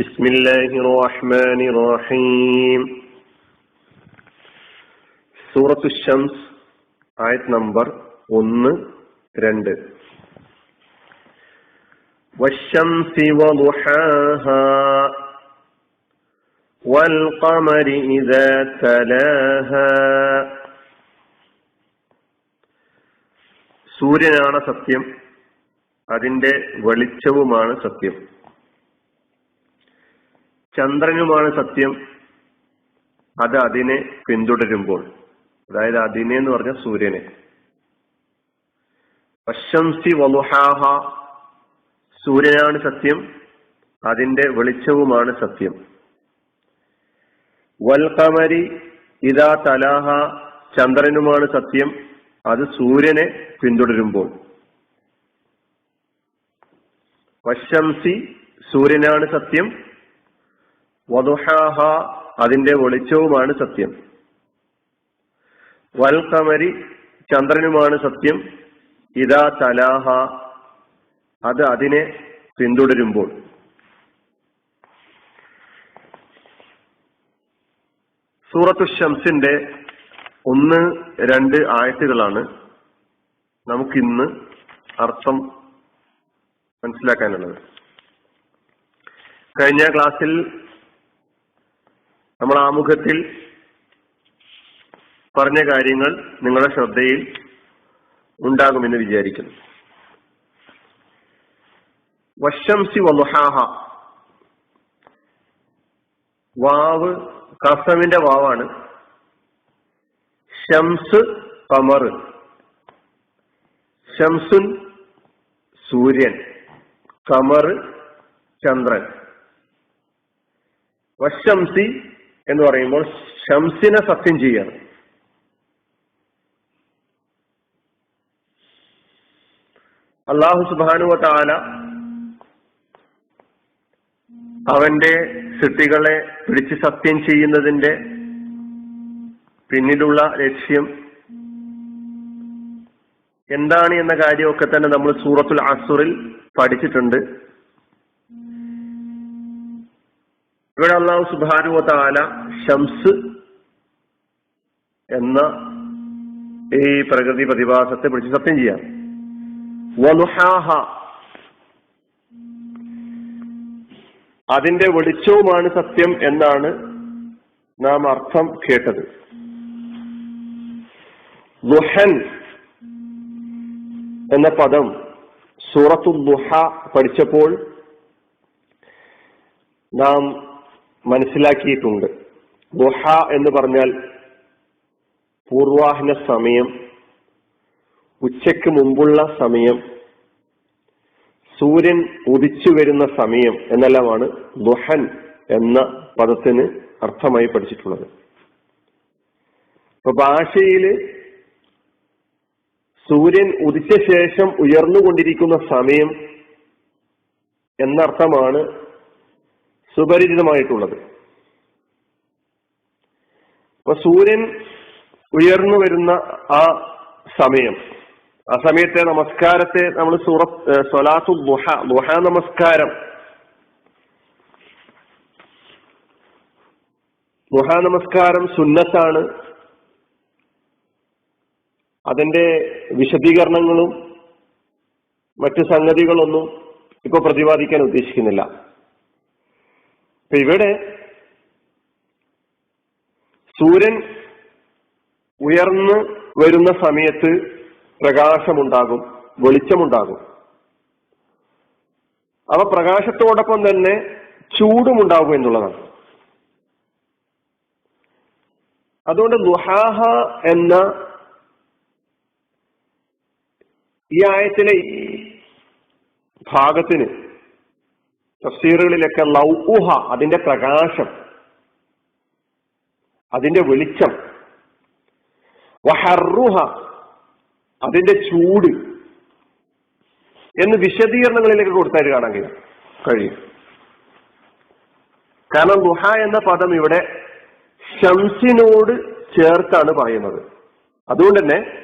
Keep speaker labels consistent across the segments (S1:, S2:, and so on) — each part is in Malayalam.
S1: بسم الله الرحمن الرحيم സൂറത്തു ഷംസ് ആയത് നമ്പർ ഒന്ന് രണ്ട് والشمس وضحاها والقمر إذا تلاها സൂര്യനാണ് സത്യം അതിന്റെ വെളിച്ചവുമാണ് സത്യം ചന്ദ്രനുമാണ് സത്യം. അത് അതിനെ പിന്തുടരുമ്പോൾ. അതായത് അതിനെ എന്ന് പറഞ്ഞ സൂര്യനെ. വശംസി വലുഹാഹ. സൂര്യനാണ് സത്യം. അതിന്റെ വെളിച്ചവുമാണ് സത്യം. വൽകമരി ഇതാ തലാഹ. ചന്ദ്രനുമാണ് സത്യം. അത് സൂര്യനെ പിന്തുടരുമ്പോൾ. വശംസി സൂര്യനാണ് സത്യം. വധുഹാഹ അതിന്റെ വെളിച്ചവുമാണ് സത്യം. വൽകമരി ചന്ദ്രനുമാണ് സത്യം. ഇതാ തലാഹ അത് അതിനെ പിന്തുടരുമ്പോൾ. സൂറത്തു ഷംസിന്റെ ഒന്ന് രണ്ട് ആയത്തുകളാണ് നമുക്കിന്ന് അർത്ഥം മനസ്സിലാക്കാനുള്ളത്. കഴിഞ്ഞ ക്ലാസ്സിൽ നമ്മൾ ആമുഖത്തിൽ പറഞ്ഞ കാര്യങ്ങൾ നിങ്ങളുടെ ശ്രദ്ധയിൽ ഉണ്ടാകുമെന്ന് വിചാരിക്കുന്നു. വശംസി വലുഹാഹ. വാവ് കസമിന്റെ വാവാണ്. ഷംസ് കമർ. ഷംസുൻ സൂര്യൻ. കമർ ചന്ദ്രൻ. വശംസി എന്ന് പറയുമ്പോൾ ഷംസിനെ സത്യം ചെയ്യാണ്. അള്ളാഹു സുബാനുവ താല അവന്റെ സൃഷ്ടികളെ പിടിച്ച് സത്യം ചെയ്യുന്നതിന്റെ പിന്നിലുള്ള ലക്ഷ്യം എന്താണ് എന്ന കാര്യമൊക്കെ തന്നെ നമ്മൾ സൂറത്തുൽ അസുറിൽ പഠിച്ചിട്ടുണ്ട്. ഇവിടെ അള്ളാഹു സുബാനുവ താല ഷംസ് എന്ന ഈ പ്രകൃതി പ്രതിഭാസത്തെ പിടിച്ച് സത്യം ചെയ്യാം. വലുഹാഹ. അതിന്റെ വെളിച്ചവുമാണ് സത്യം എന്നാണ് നാം അർത്ഥം കേട്ടത്. ദുഹൻ എന്ന പദം സൂറത്തു ദുഹ പഠിച്ചപ്പോൾ നാം മനസ്സിലാക്കിയിട്ടുണ്ട്. ഗുഹ എന്ന് പറഞ്ഞാൽ പൂർവാഹന സമയം ഉച്ചയ്ക്ക് മുമ്പുള്ള സമയം സൂര്യൻ ഉദിച്ചു വരുന്ന സമയം എന്നെല്ലാമാണ് ദുഹൻ എന്ന പദത്തിന് അർത്ഥമായി പഠിച്ചിട്ടുള്ളത്. ഇപ്പൊ ഭാഷയിൽ സൂര്യൻ ഉദിച്ച ശേഷം ഉയർന്നുകൊണ്ടിരിക്കുന്ന സമയം എന്നർത്ഥമാണ് സുപരിചിതമായിട്ടുള്ളത്. അപ്പൊ സൂര്യൻ ഉയർന്നു വരുന്ന ആ സമയം ആ സമയത്തെ നമസ്കാരത്തെ നമ്മൾ സുറ സൊലാത്തു ദുഹ ദുഹ നമസ്കാരം. ദുഹ നമസ്കാരം സുന്നത്താണ്. അതിന്റെ വിശദീകരണങ്ങളും മറ്റു സംഗതികളൊന്നും ഇപ്പൊ പ്രതിപാദിക്കാൻ ഉദ്ദേശിക്കുന്നില്ല. ഇവിടെ സൂര്യൻ ഉയർന്നു വരുന്ന സമയത്ത് പ്രകാശമുണ്ടാകും വെളിച്ചമുണ്ടാകും. അവ പ്രകാശത്തോടൊപ്പം തന്നെ ചൂടുമുണ്ടാകും എന്നുള്ളതാണ്. അതുകൊണ്ട് ലുഹാഹ എന്ന ഈ ആയത്തിലെ ഭാഗത്തിന് തഫ്സീറുകളിലൊക്കെ ലൗഹ അതിന്റെ പ്രകാശം അതിന്റെ വെളിച്ചം. വഹറുഹ അതിന്റെ ചൂട് എന്ന് വിശദീകരണങ്ങളിലേക്ക് കൊടുത്താൽ കാണാൻ കഴിയും. കഴിയും. കാരണം ദുഹ എന്ന പദം ഇവിടെ ഷംസിനോട് ചേർത്താണ് പറയുന്നത്. അതുകൊണ്ട് തന്നെ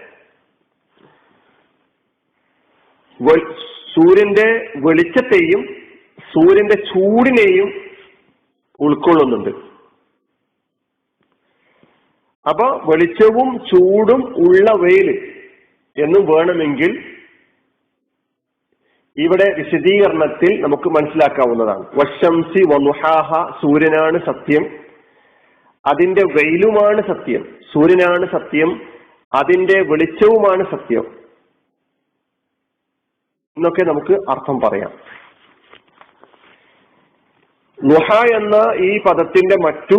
S1: സൂര്യന്റെ വെളിച്ചത്തെയും സൂര്യന്റെ ചൂടിനെയും ഉൾക്കൊള്ളുന്നുണ്ട്. അപ്പൊ വെളിച്ചവും ചൂടും ഉള്ള വെയിൽ എന്നും വേണമെങ്കിൽ ഇവിടെ വിശദീകരണത്തിൽ നമുക്ക് മനസ്സിലാക്കാവുന്നതാണ്. വശംസി വനുഹാഹ സൂര്യനാണ് സത്യം. അതിന്റെ വെയിലുമാണ് സത്യം. സൂര്യനാണ് സത്യം. അതിന്റെ വെളിച്ചവുമാണ് സത്യം. എന്നൊക്കെ നമുക്ക് അർത്ഥം പറയാം. നുഹ എന്ന ഈ പദത്തിന്റെ മറ്റു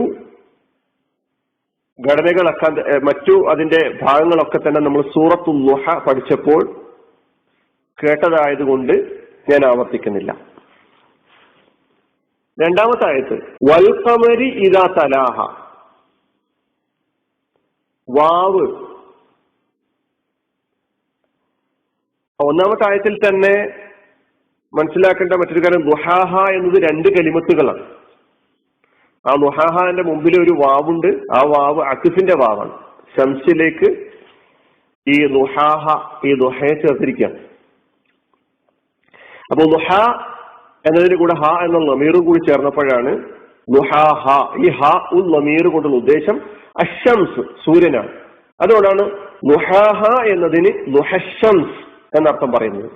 S1: ഘടനകളൊക്കെ മറ്റു അതിന്റെ ഭാഗങ്ങളൊക്കെ തന്നെ നമ്മൾ സൂറത്തു ലുഹ പഠിച്ചപ്പോൾ കേട്ടതായതുകൊണ്ട് ഞാൻ ആവർത്തിക്കുന്നില്ല. രണ്ടാമത്തെ ആയത്ത് വൽക്കമരി ഇതാ തലാഹ. വാവ്. ഒന്നാമത്തെ ആയത്തിൽ തന്നെ മനസ്സിലാക്കേണ്ട മറ്റൊരു കാര്യം ദുഹാഹ എന്നത് രണ്ട് കലിമത്തുകളാണ്. ആ ദുഹാഹാന്റെ മുമ്പിൽ ഒരു വാവുണ്ട് ആ വാവ് അക്കിഫിന്റെ വാവാണ്. ശംസിലേക്ക് ഈ ദുഹാഹ ഈ ദുഹയെ ചേർത്തിരിക്കുക അപ്പൊ ദുഹ എന്നതിന് കൂടെ ഹ എന്ന നമീറും കൂടി ചേർന്നപ്പോഴാണ് ദുഹാഹ. ഈ ഹ ഉൽ നമീർ കൊണ്ടുള്ള ഉദ്ദേശം അഷംസ് സൂര്യനാണ്. അതുകൊണ്ടാണ് ദുഹാഹ എന്നതിന് ദുഹശംസ് എന്നർത്ഥം പറയുന്നത്.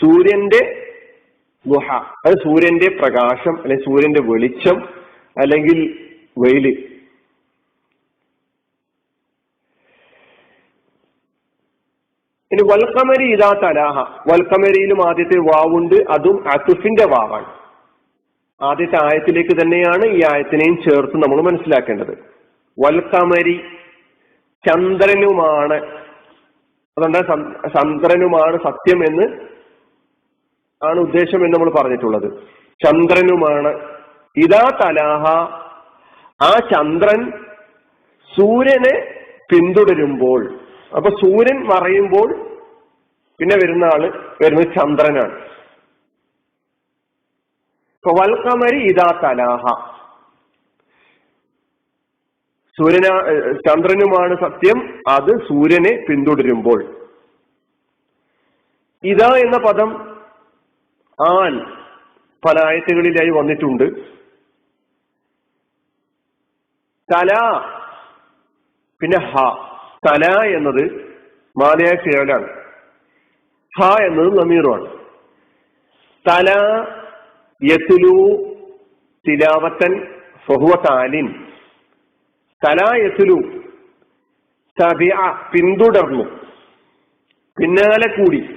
S1: സൂര്യന്റെ ഗുഹ അത് സൂര്യന്റെ പ്രകാശം അല്ലെങ്കിൽ സൂര്യന്റെ വെളിച്ചം അല്ലെങ്കിൽ വെയിൽ. ഇനി വൽക്കമരി ഇതാ തലാഹ. വൽക്കമരിയിലും ആദ്യത്തെ വാവുണ്ട് അതും അസുഫിന്റെ വാവാണ്. ആദ്യത്തെ ആയത്തിലേക്ക് തന്നെയാണ് ഈ ആയത്തിനെയും ചേർത്ത് നമ്മൾ മനസ്സിലാക്കേണ്ടത്. വൽക്കമരി ചന്ദ്രനുമാണ്. അതുകൊണ്ട് ചന്ദ്രനുമാണ് സത്യം എന്ന് ആണ് ഉദ്ദേശം എന്ന് നമ്മൾ പറഞ്ഞിട്ടുള്ളത്. ചന്ദ്രനുമാണ്. ഇതാ തലാഹ. ആ ചന്ദ്രൻ സൂര്യനെ പിന്തുടരുമ്പോൾ അപ്പൊ സൂര്യൻ മറയുമ്പോൾ പിന്നെ വരുന്ന ആൾ വരുന്നത് ചന്ദ്രനാണ്. വൽക്കമരി ഇതാ തലാഹ. സൂര്യന ചന്ദ്രനുമാണ് സത്യം. അത് സൂര്യനെ പിന്തുടരുമ്പോൾ. ഇതാ എന്ന പദം ആൻ പല ആയത്തുകളിലായി വന്നിട്ടുണ്ട്. തല പിന്നെ ഹ. തല എന്നത് മാലയായ ഫിയലാണ്. ഹ എന്നത് നമീറുമാണ് തല യത്തുലു തിലാവത്തൻ ഫഹുവ താലിൻ. തല യത്തുലു തബിഅ പിന്തുടർന്നു. പിന്നാലെ കൂടി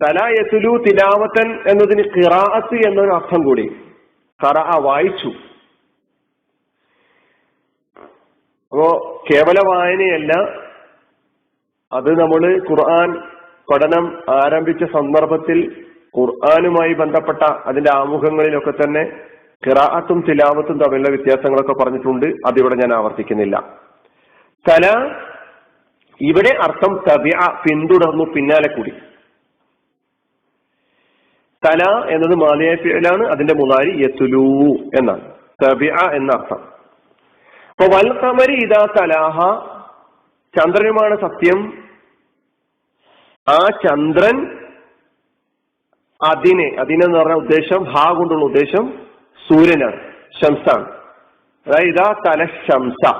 S1: തല യത്തുലു തിലാവത്തൻ എന്നതിന് ഖിറാഅത്ത് എന്നൊരു അർത്ഥം കൂടി. ഖറ വായിച്ചു. അപ്പോ കേവല വായനയല്ല അത് നമ്മൾ ഖുർആൻ പഠനം ആരംഭിച്ച സന്ദർഭത്തിൽ ഖുർആാനുമായി ബന്ധപ്പെട്ട അതിന്റെ ആമുഖങ്ങളിലൊക്കെ തന്നെ ഖിറാഅത്തും തിലാവത്തും തമ്മിലുള്ള വ്യത്യാസങ്ങളൊക്കെ പറഞ്ഞിട്ടുണ്ട്. അതിവിടെ ഞാൻ ആവർത്തിക്കുന്നില്ല. തല ഇവിടെ അർത്ഥം തവ്യ പിന്തുടർന്നു പിന്നാലെ കൂടി. തല എന്നത് മാലിയ അതിന്റെ മുതാരി യത്തുലൂ എന്നാണ്. തബിഅ എന്ന അർത്ഥം അപ്പൊ വൽക്കമരി ഇതാ തലാഹ. ചന്ദ്രനുമാണ് സത്യം. ആ ചന്ദ്രൻ അതിനെ അതിനെന്ന് പറഞ്ഞ ഉദ്ദേശം ഹാ കൊണ്ടുള്ള ഉദ്ദേശം സൂര്യനാണ് ശംസാണ്. അതായത് ഇതാ തല ശംസ.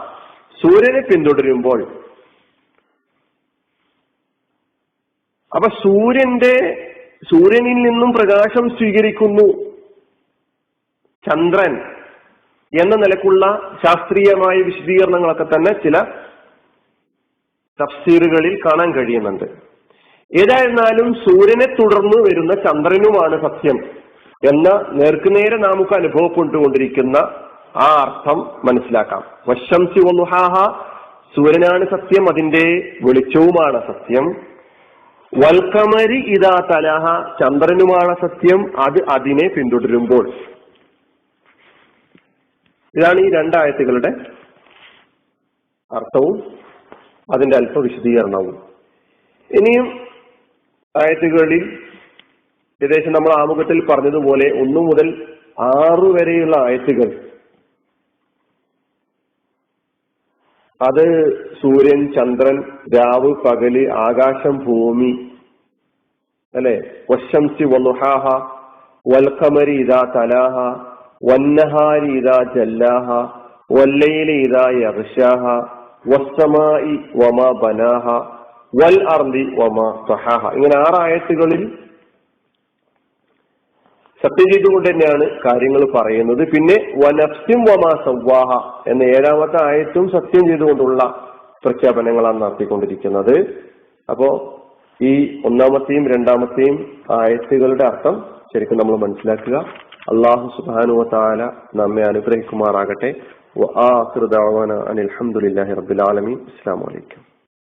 S1: സൂര്യനെ പിന്തുടരുമ്പോൾ. അപ്പൊ സൂര്യന്റെ സൂര്യനിൽ നിന്നും പ്രകാശം സ്വീകരിക്കുന്നു. ചന്ദ്രൻ എന്ന നിലക്കുള്ള ശാസ്ത്രീയമായ വിശദീകരണങ്ങളൊക്കെ തന്നെ ചില തഫ്സീറുകളിൽ കാണാൻ കഴിയുന്നുണ്ട്. ഏതായിരുന്നാലും സൂര്യനെ തുടർന്ന് വരുന്ന ചന്ദ്രനുമാണ് സത്യം എന്ന നേർക്കുനേരെ നമുക്ക് അനുഭവപ്പെട്ടുകൊണ്ടിരിക്കുന്ന ആ അർത്ഥം മനസ്സിലാക്കാം. വശംസി വന്നുഹാഹ സൂര്യനാണ് സത്യം അതിന്റെ വെളിച്ചവുമാണ് സത്യം. വൽക്കമരി ഇതാ തലഹ ചന്ദ്രനുമാണ് സത്യം അത് അതിനെ പിന്തുടരുമ്പോൾ. ഇതാണ് ഈ രണ്ടായത്തുകളുടെ അർത്ഥവും അതിന്റെ അല്പ വിശദീകരണവും ഇനിയും ആയത്തുകളിൽ ഏകദേശം നമ്മൾ ആമുഖത്തിൽ പറഞ്ഞതുപോലെ ഒന്നു മുതൽ ആറു വരെയുള്ള ആയത്തുകൾ അത് സൂര്യൻ ചന്ദ്രൻ രാവ് പകൽ ആകാശം ഭൂമി അല്ലെ? വശംസി വലുഹാഹ വൽക്കമരി ഇതാ തലാഹ വന്നഹാരി ഇതാ ജല്ലാഹ വല്ലയിലെ ഇതാ യർഷാഹ വസ്സമായി വമ ബനാഹ വൽ അർദി വമ സഹാഹ. ഇങ്ങനെ ആറായത്തുകളിൽ സത്യം ചെയ്തുകൊണ്ട് തന്നെയാണ് കാര്യങ്ങൾ പറയുന്നത്. പിന്നെ വനഫ്സിം വമാ സവാഹ എന്ന ഏഴാമത്തെ ആയത്തും സത്യം ചെയ്തുകൊണ്ടുള്ള പ്രഖ്യാപനങ്ങളാണ് നടത്തിക്കൊണ്ടിരിക്കുന്നത്. അപ്പോ ഈ ഒന്നാമത്തെയും രണ്ടാമത്തെയും ആയത്തുകളുടെ അർത്ഥം ശരിക്കും നമ്മൾ മനസ്സിലാക്കുക. അള്ളാഹു സുബാനു താല നമ്മെ അനുഗ്രഹിക്കുമാറാകട്ടെ. അനിൽഹമുല്ലാഹി റബുലാലമി അസ്സാം വലൈക്കും